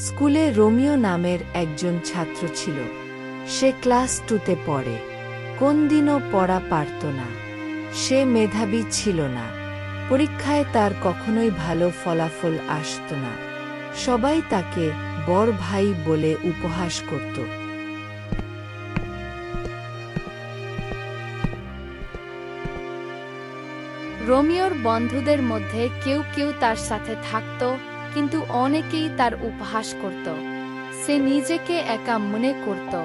স্কুলে রোমিও নামের একজন ছাত্র ছিল। সে ক্লাস টুতে পড়ে। কোন দিনও পড়া পারত না। সে মেধাবী ছিল না। পরীক্ষায় তার কখনোই ভালো ফলাফল আসত না। সবাই তাকে বড় ভাই বলে উপহাস করত। রোমিওর বন্ধুদের মধ্যে কেউ কেউ তার সাথে থাকত কিন্তু অনেকেই তার উপহাস করত। সে নিজেকে একা মনে করত।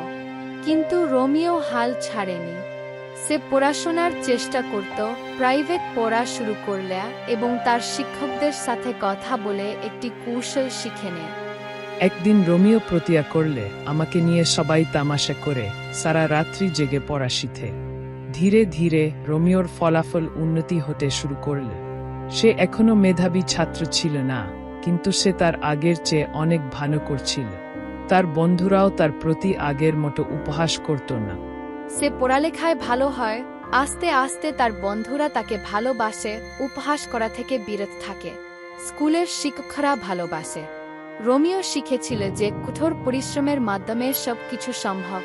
কিন্তু রোমিও হাল ছাড়েনি। সে পড়াশোনার চেষ্টা করত, প্রাইভেট পড়া শুরু করলে এবং তার শিক্ষকদের সাথে কথা বলে একটি কৌশল শিখে নেয় একদিন রোমিও প্রতিয়া করলে, আমাকে নিয়ে সবাই তামাশা করে, সারা রাত্রি জেগে পড়া শিখে। ধীরে ধীরে রোমিওর ফলাফল উন্নতি হতে শুরু করলে। সে এখনও মেধাবী ছাত্র ছিল না। কিন্তু সে তার আগের চেয়ে অনেক ভালো করছিল। তার বন্ধুরাও তার প্রতি আগের মতো উপহাস করত না। সে পড়ালেখায় ভালো হয়, আস্তে আস্তে তার বন্ধুরা তাকে ভালোবাসে, উপহাস করা থেকে বিরত থাকে। স্কুলের শিক্ষকরা ভালোবাসে। রোমিও শিখেছিল যে কঠোর পরিশ্রমের মাধ্যমে সবকিছু সম্ভব।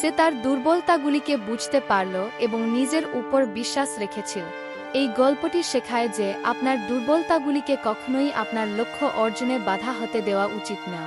সে তার দুর্বলতাগুলিকে বুঝতে পারল এবং নিজের উপর বিশ্বাস রেখেছিল। এই গল্পটি শেখায় যে আপনার দুর্বলতাগুলিকে কখনোই আপনার লক্ষ্য অর্জনে বাধা হতে দেওয়া উচিত না।